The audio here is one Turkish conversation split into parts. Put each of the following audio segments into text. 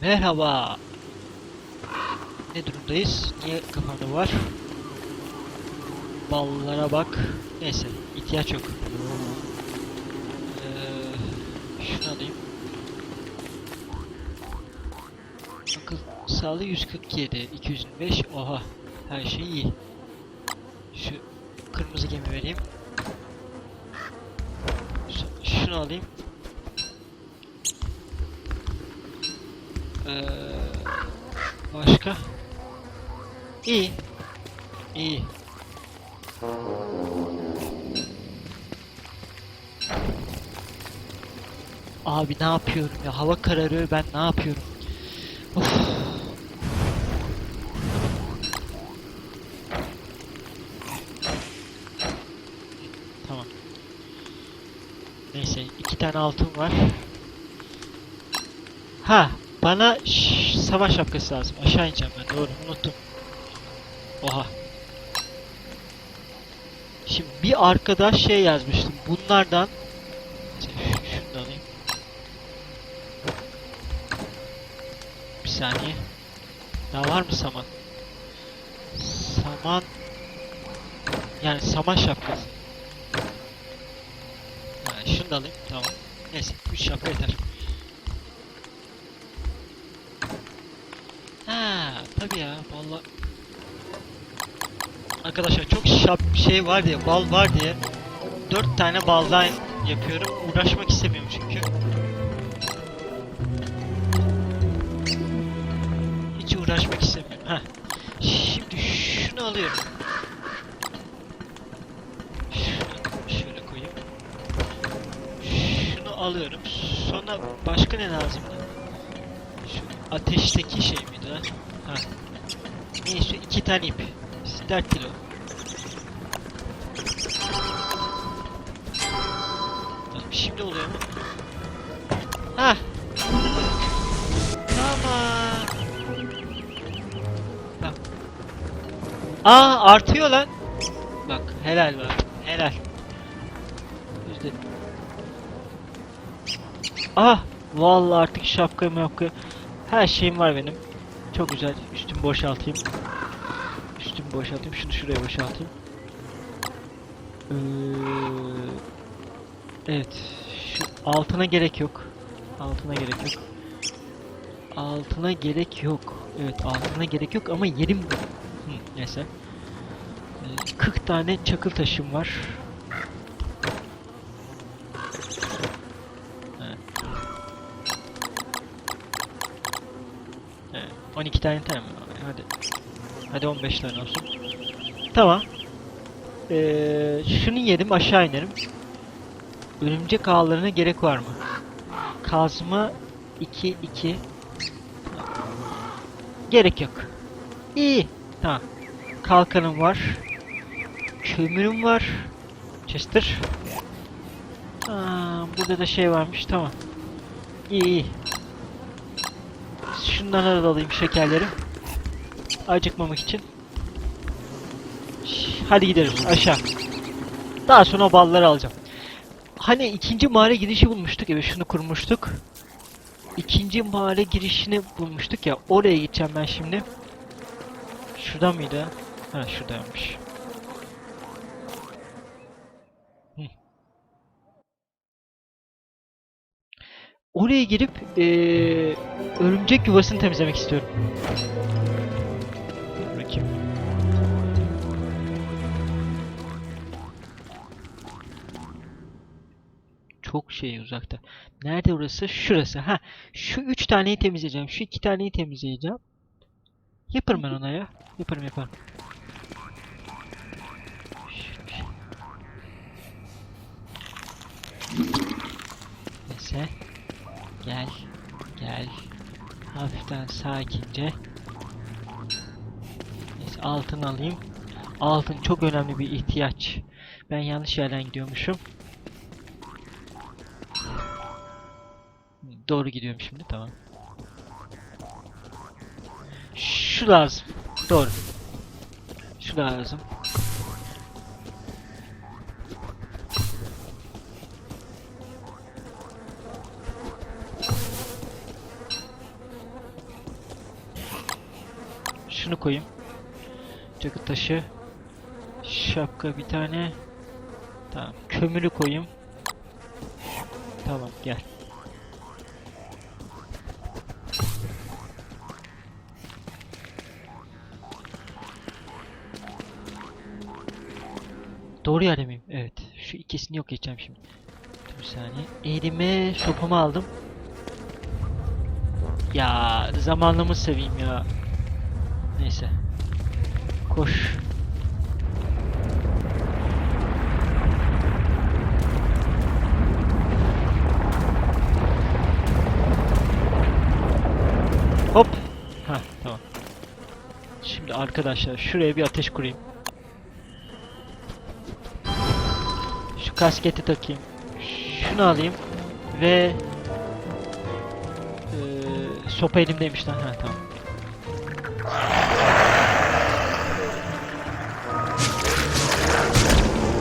Merhaba. Ne durumdayız? Niye kafamda var? Ballara bak. Neyse, ihtiyaç yok. Ee, şunu alayım. Akıl sağlığı 147, 205. Oha, her şey iyi. Şu kırmızı gemi vereyim. Şu- Şunu alayım. Ee, başka? İyi. İyi. Abi ne yapıyorum ya? Hava kararıyor ben ne yapıyorum? Of. Tamam. Neyse iki tane altın var. Ha bana savaş şapkası lazım. Aşağı ineceğim ben doğru unuttum. Oha. Şimdi bir arkadaş şey yazmıştım. Bunlardan şunu da alayım. Bir saniye. Daha var mı saman? Saman yani saman şapkası. Ha, şunu da alayım. Tamam. Neyse 3 şapka yeter. Ha, tabii ya vallahi. Arkadaşlar çok şap şey var diye, bal var diye 4 tane baldan yapıyorum. Uğraşmak istemiyorum çünkü. Hiç uğraşmak istemiyorum. Ha. Şimdi şunu alıyorum. Şöyle koyayım. Şunu alıyorum. Sonra başka ne lazımdı? Şu ateşteki şey? Ha. Neyse iki tane ip. 4 kilo. Şimdi oluyor mu? Ha. Tamam. Bak. Aa artıyor lan. Bak helal var. Helal. Yüzde. Ah vallahi artık şapkam yok. Her şeyim var benim. Çok güzel. Üstümü boşaltayım. Boşaltayım. Şunu şuraya boşaltayım. Ee, evet. Şu altına gerek yok. Altına gerek yok. Altına gerek yok. Evet altına gerek yok ama yerim... Hı, neyse. Ee, 40 tane çakıl taşım var. Evet. Evet, 12 tane tamam. Hadi. Hadi 15 tane olsun. Tamam. Ee, şunu yedim aşağı inerim. Örümcek ağlarına gerek var mı? Kazma 2 2 Gerek yok. İyi. Tamam. Kalkanım var. Kömürüm var. Chester. Burada da şey varmış. Tamam. İyi iyi. Şundan da alayım şekerleri. Acıkmamak için. Hadi gidelim aşağı. Daha sonra balları alacağım. Hani ikinci mağara girişi bulmuştuk. Evet şunu kurmuştuk. İkinci mağara girişini bulmuştuk ya. Oraya gideceğim ben şimdi. Şurada mıydı? Ha şuradaymış. Oraya girip eee, örümcek yuvasını temizlemek istiyorum. Çok şey uzakta. Nerede orası? Şurası. Ha, şu üç taneyi temizleyeceğim. Şu iki taneyi temizleyeceğim. Yaparım ben ona ya. Yaparım yaparım. Neyse. Gel. Gel. Hafiften sakince. Neyse altın alayım. Altın çok önemli bir ihtiyaç. Ben yanlış yerden gidiyormuşum. Doğru gidiyorum şimdi tamam. Şu lazım. Doğru. Şu lazım. şunu koyayım. Cakıt taşı. Şapka bir tane. Tamam. Kömürü koyayım. Tamam gel. Doğru yerde miyim? Evet. Şu ikisini yok edeceğim şimdi. Bir saniye. Elime sopamı aldım. Ya zamanlamı seveyim ya. Neyse. Koş. Hop. Ha tamam. Şimdi arkadaşlar şuraya bir ateş kurayım. Şu kasketi takayım. Şunu alayım ve eee sopa elimdeymiş lan. Ha tamam.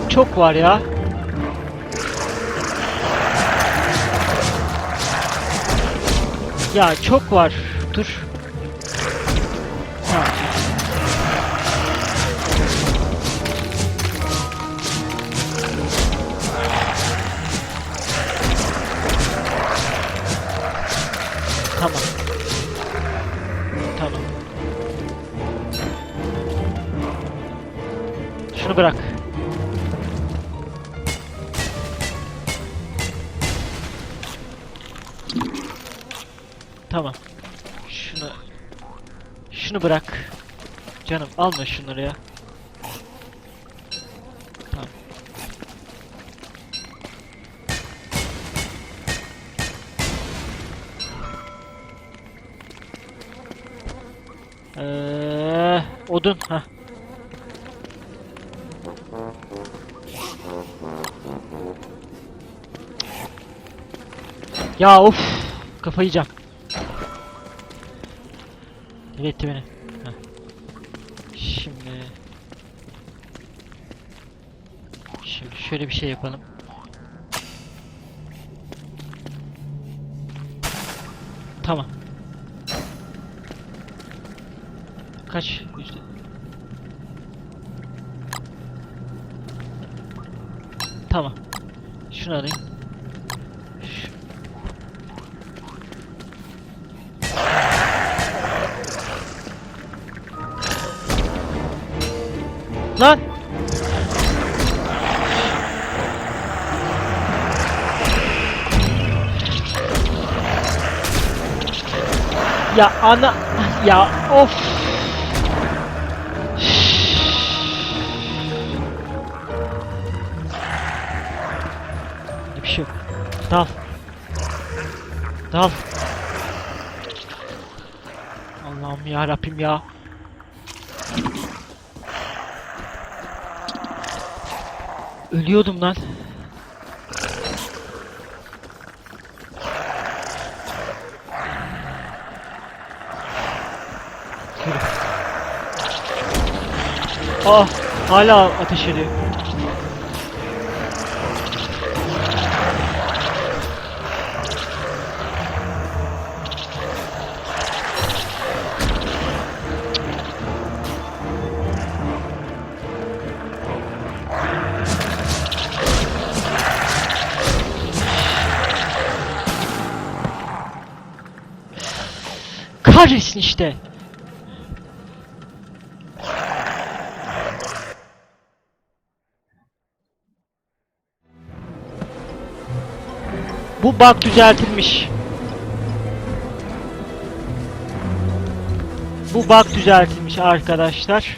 Çok var ya. Ya çok var. Dur. Tamam. Tamam. Şunu bırak. Tamam. Şunu şunu bırak. Canım alma şunları ya. Ee, odun ha. Ya of kafayı yiyeceğim. Diletti beni. Heh. Şimdi Şimdi şöyle bir şey yapalım. Tamam. Kaç yüzde? Tamam. Şunu alayım. Şu- Lan! Ya ana ya of. Dal. Dal. Allah'ım ya Rabbim ya. Ölüyordum lan. Ah, hala ateş ediyor. Kahretsin işte. Bu bug düzeltilmiş. Bu bug düzeltilmiş arkadaşlar.